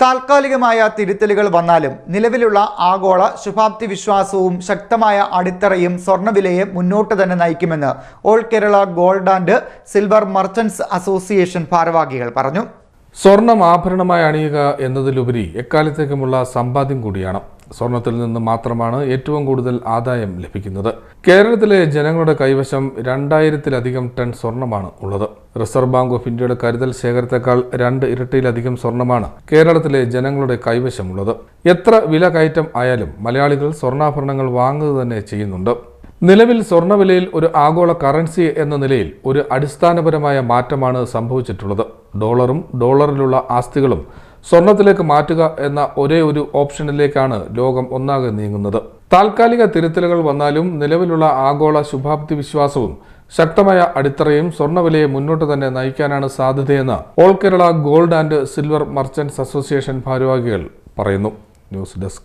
താൽക്കാലികമായ തിരുത്തലുകൾ വന്നാലും നിലവിലുള്ള ആഗോള ശുഭാപ്തി വിശ്വാസവും ശക്തമായ അടിത്തറയും സ്വർണവിലയെ മുന്നോട്ട് തന്നെ നയിക്കുമെന്ന് all Kerala gold and silver merchants association ഭാരവാഹികൾ പറഞ്ഞു. സ്വർണം ആഭരണമായി അണിയുക എന്നതിലുപരി എക്കാലത്തേക്കുമുള്ള സമ്പാദ്യം കൂടിയാണ്. സ്വർണത്തിൽ നിന്ന് മാത്രമാണ് ഏറ്റവും കൂടുതൽ ആദായം ലഭിക്കുന്നത്. കേരളത്തിലെ ജനങ്ങളുടെ കൈവശം രണ്ടായിരത്തിലധികം ടൺ സ്വർണമാണ് ഉള്ളത്. റിസർവ് ബാങ്ക് ഓഫ് ഇന്ത്യയുടെ കരുതൽ ശേഖരത്തേക്കാൾ രണ്ട് ഇരട്ടിയിലധികം സ്വർണമാണ് കേരളത്തിലെ ജനങ്ങളുടെ കൈവശമുള്ളത് എത്ര വില കയറ്റം ആയാലും മലയാളികൾ സ്വർണാഭരണങ്ങൾ വാങ്ങുക തന്നെ ചെയ്യുന്നുണ്ട്. നിലവിൽ സ്വർണവിലയിൽ ഒരു ആഗോള കറൻസി എന്ന നിലയിൽ ഒരു അടിസ്ഥാനപരമായ മാറ്റമാണ് സംഭവിച്ചിട്ടുള്ളത്. ഡോളറും ഡോളറിലുള്ള ആസ്തികളും സ്വർണത്തിലേക്ക് മാറ്റുക എന്ന ഒരേ ഒരു ഓപ്ഷനിലേക്കാണ് ലോകം ഒന്നാകെ നീങ്ങുന്നത്. താൽക്കാലിക തിരുത്തലുകൾ വന്നാലും നിലവിലുള്ള ആഗോള ശുഭാപ്തി വിശ്വാസവും ശക്തമായ അടിത്തറയും സ്വർണവിലയെ മുന്നോട്ട് തന്നെ നയിക്കാനാണ് സാധ്യതയെന്ന് all Kerala gold and silver merchants association ഭാരവാഹികൾ പറയുന്നു. News desk.